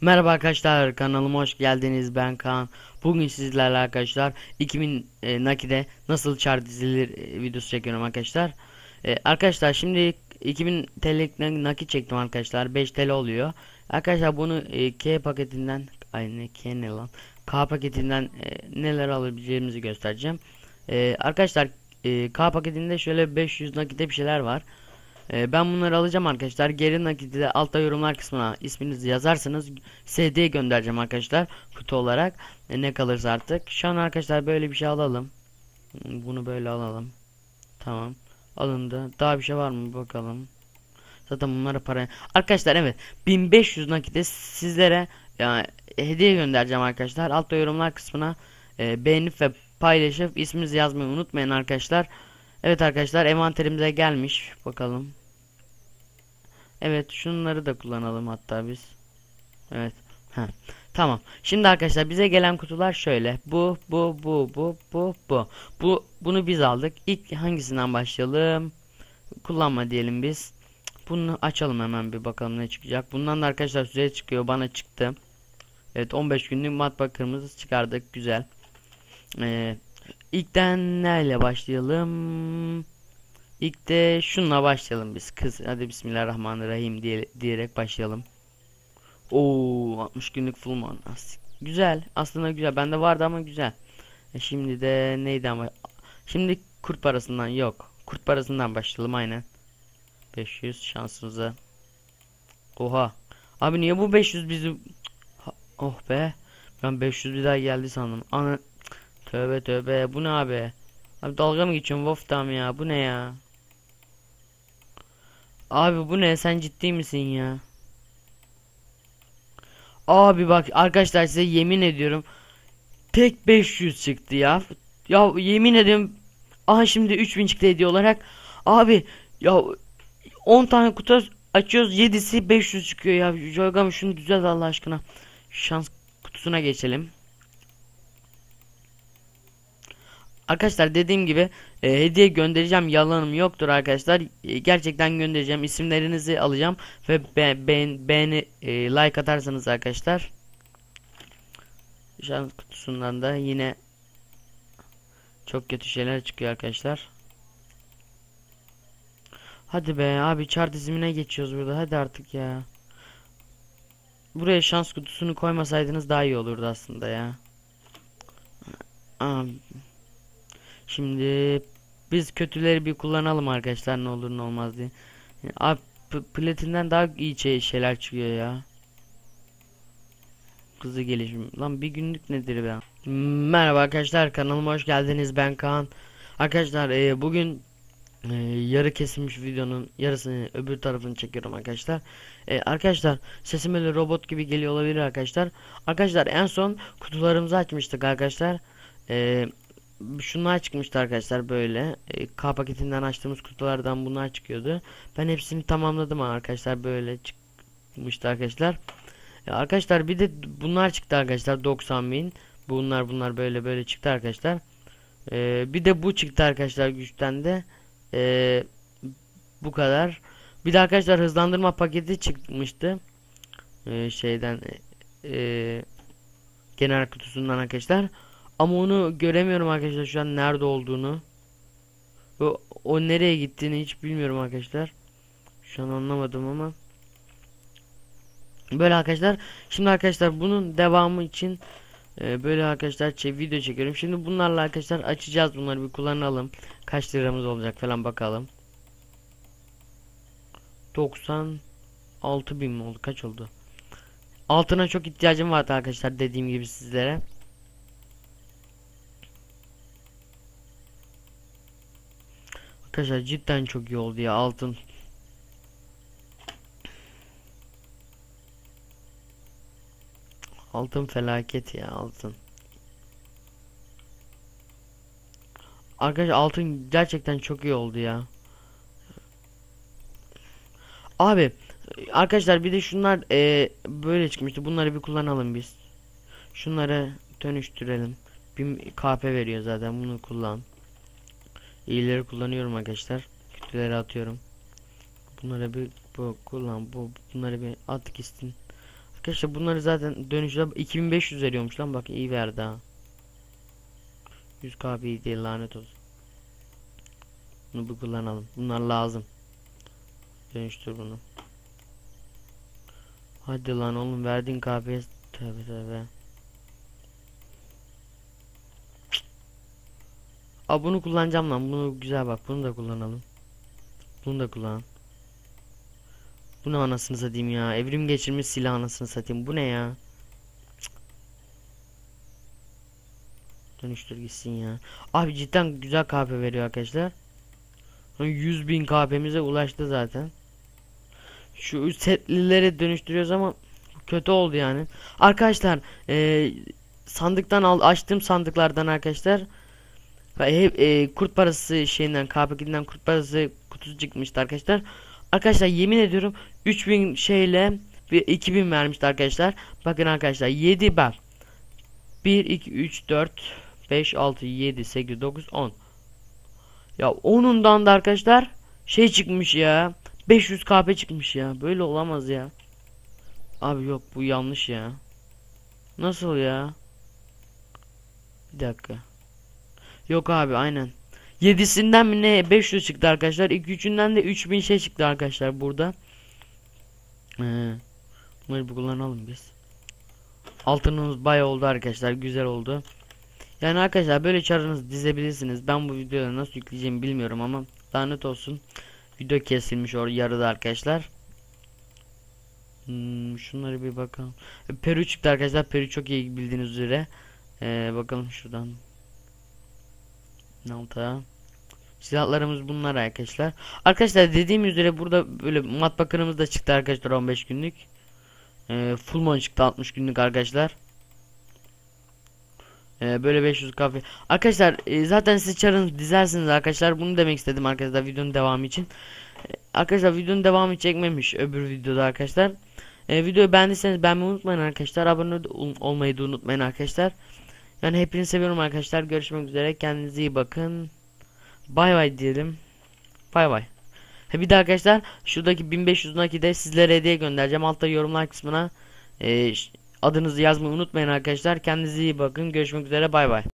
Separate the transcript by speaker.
Speaker 1: Merhaba arkadaşlar kanalıma hoş geldiniz. Ben Kaan. Bugün sizlerle arkadaşlar 2000 e, Naki'de nasıl çar dizilir e, videosu çekiyorum arkadaşlar. E, Arkadaşlar şimdi 2000 TL'lik Naki çektim arkadaşlar. 5 TL oluyor. Arkadaşlar bunu e, K paketinden ay ne K ne lan K paketinden e, neler alabileceğimizi göstereceğim E, Arkadaşlar e, K paketinde şöyle 500 Naki'de bir şeyler var ee, ben bunları alacağım arkadaşlar. Geri nakiti de altta yorumlar kısmına isminizi yazarsanız SD göndereceğim arkadaşlar kutu olarak. E, ne kalırsa artık. Şu an arkadaşlar böyle bir şey alalım. Bunu böyle alalım. Tamam. Alındı. Daha bir şey var mı bakalım. Zaten bunlara para. Arkadaşlar evet 1500 nakite sizlere yani hediye göndereceğim arkadaşlar. Altta yorumlar kısmına e, beğenip ve paylaşıp isminizi yazmayı unutmayın arkadaşlar. Evet arkadaşlar envanterimize gelmiş. Bakalım. Evet şunları da kullanalım hatta biz. Evet. Heh. Tamam. Şimdi arkadaşlar bize gelen kutular şöyle. Bu, bu, bu, bu, bu, bu. Bu bunu biz aldık. İlk hangisinden başlayalım? Kullanma diyelim biz. Bunu açalım hemen bir bakalım ne çıkacak. Bundan da arkadaşlar süre çıkıyor. Bana çıktı. Evet 15 günlük matbaa kırmızı çıkardık. Güzel. Ee, İlkten neyle başlayalım? İlk de şunla başlayalım biz. Kız hadi bismillahirrahmanirrahim diye, diyerek başlayalım. Oo 60 günlük full man. Güzel. Aslında güzel. Bende vardı ama güzel. E şimdi de neyden baş Şimdi kurt parasından yok. Kurt parasından başlayalım aynen. 500 şansımıza. Oha. Abi niye bu 500 bizim Oh be. Ben 500 bir daha geldi sandım. Ana Tövbe tövbe bu ne abi? Abi dalga mı geçiyorsun Wolf'tam ya bu ne ya? Abi bu ne sen ciddi misin ya? Abi bak arkadaşlar size yemin ediyorum tek 500 çıktı ya. Ya yemin ediyorum aha şimdi 3000 çıktı hediye olarak. Abi ya 10 tane kutu açıyoruz 7'si 500 çıkıyor ya. Jorgam şunu düzelt Allah aşkına. Şans kutusuna geçelim. Arkadaşlar dediğim gibi e, hediye göndereceğim yalanım yoktur arkadaşlar. E, gerçekten göndereceğim isimlerinizi alacağım ve be beğen beğeni e, like atarsanız arkadaşlar. Şans kutusundan da yine çok kötü şeyler çıkıyor arkadaşlar. Hadi be abi chart dizimine geçiyoruz burada. Hadi artık ya buraya şans kutusunu koymasaydınız daha iyi olurdu aslında ya. Şimdi biz kötüleri bir kullanalım arkadaşlar ne olur ne olmaz diye. Abi platinden daha iyi şey, şeyler çıkıyor ya. Hızlı gelişim. Lan bir günlük nedir be? Merhaba arkadaşlar kanalıma hoş geldiniz ben Kaan. Arkadaşlar e, bugün e, yarı kesilmiş videonun yarısını öbür tarafını çekiyorum arkadaşlar. E, arkadaşlar sesim öyle robot gibi geliyor olabilir arkadaşlar. Arkadaşlar en son kutularımızı açmıştık arkadaşlar. Eee şunlar çıkmıştı arkadaşlar böyle e, K paketinden açtığımız kutulardan bunlar çıkıyordu ben hepsini tamamladım arkadaşlar böyle çıkmıştı arkadaşlar e, arkadaşlar bir de bunlar çıktı arkadaşlar 90 bin bunlar bunlar böyle böyle çıktı arkadaşlar e, bir de bu çıktı arkadaşlar güçten de e, bu kadar bir de arkadaşlar hızlandırma paketi çıkmıştı e, şeyden e, genel kutusundan arkadaşlar ama onu göremiyorum arkadaşlar şu an nerede olduğunu. O, o nereye gittiğini hiç bilmiyorum arkadaşlar. Şu an anlamadım ama. Böyle arkadaşlar. Şimdi arkadaşlar bunun devamı için e, böyle arkadaşlar video çekiyorum. Şimdi bunlarla arkadaşlar açacağız bunları bir kullanalım. Kaç liramız olacak falan bakalım. 96 bin mi oldu? Kaç oldu? Altına çok ihtiyacım vardı arkadaşlar dediğim gibi sizlere. Arkadaşlar cidden çok iyi oldu ya altın. Altın felaket ya altın. Arkadaşlar altın gerçekten çok iyi oldu ya. Abi arkadaşlar bir de şunlar e, böyle çıkmıştı. Bunları bir kullanalım biz. Şunları dönüştürelim. Bir KP veriyor zaten bunu kullan. İyileri kullanıyorum arkadaşlar. Kötüleri atıyorum. Bunları bir bu kullan bu bunları bir at gitsin. Arkadaşlar bunları zaten dönüşte 2500 veriyormuş lan bak iyi verdi ha. 100 KB değil lanet olsun. Bunu bir kullanalım. Bunlar lazım. Dönüştür bunu. Hadi lan oğlum verdiğin KP'ye tövbe tövbe. Aa bunu kullanacağım lan. Bunu güzel bak. Bunu da kullanalım. Bunu da kullan. Bu ne anasını satayım ya. Evrim geçirmiş silah anasını satayım. Bu ne ya? Cık. Dönüştür gitsin ya. Abi cidden güzel KP veriyor arkadaşlar. 100 bin KP'mize ulaştı zaten. Şu setlileri dönüştürüyoruz ama kötü oldu yani. Arkadaşlar e, sandıktan al açtığım sandıklardan arkadaşlar hep e, kurt parası şeyinden KPK'den kurt parası kutusu çıkmıştı arkadaşlar. Arkadaşlar yemin ediyorum 3000 şeyle bir 2000 vermişti arkadaşlar. Bakın arkadaşlar 7 bak. 1 2 3 4 5 6 7 8 9 10. Ya onundan da arkadaşlar şey çıkmış ya. 500 KP çıkmış ya. Böyle olamaz ya. Abi yok bu yanlış ya. Nasıl ya? Bir dakika. Yok abi aynen. 7'sinden mi ne 500 çıktı arkadaşlar. 2 3'ünden de 3000 şey çıktı arkadaşlar burada. Ee, bunları bir kullanalım biz. Altınımız bayağı oldu arkadaşlar. Güzel oldu. Yani arkadaşlar böyle çarınızı dizebilirsiniz. Ben bu videoları nasıl yükleyeceğimi bilmiyorum ama lanet olsun. Video kesilmiş or yarıda arkadaşlar. Hmm, şunları bir bakalım. Peru çıktı arkadaşlar. Peru çok iyi bildiğiniz üzere. Ee, bakalım şuradan. Alta. Silahlarımız bunlar arkadaşlar. Arkadaşlar dediğim üzere burada böyle mat bakırımız da çıktı arkadaşlar 15 günlük. Ee, full mon çıktı 60 günlük arkadaşlar. Ee, böyle 500 kafe. Arkadaşlar e, zaten siz çarın dizersiniz arkadaşlar. Bunu demek istedim arkadaşlar videonun devamı için. Ee, arkadaşlar videonun devamı çekmemiş öbür videoda arkadaşlar. Ee, videoyu beğendiyseniz beğenmeyi unutmayın arkadaşlar. Abone ol olmayı da unutmayın arkadaşlar. Yani hepinizi seviyorum arkadaşlar. Görüşmek üzere. Kendinize iyi bakın. Bay bay diyelim. Bay bay. Bir de arkadaşlar şuradaki 1500 nakide sizlere hediye göndereceğim. Altta yorumlar kısmına e, adınızı yazmayı unutmayın arkadaşlar. Kendinize iyi bakın. Görüşmek üzere. Bay bay.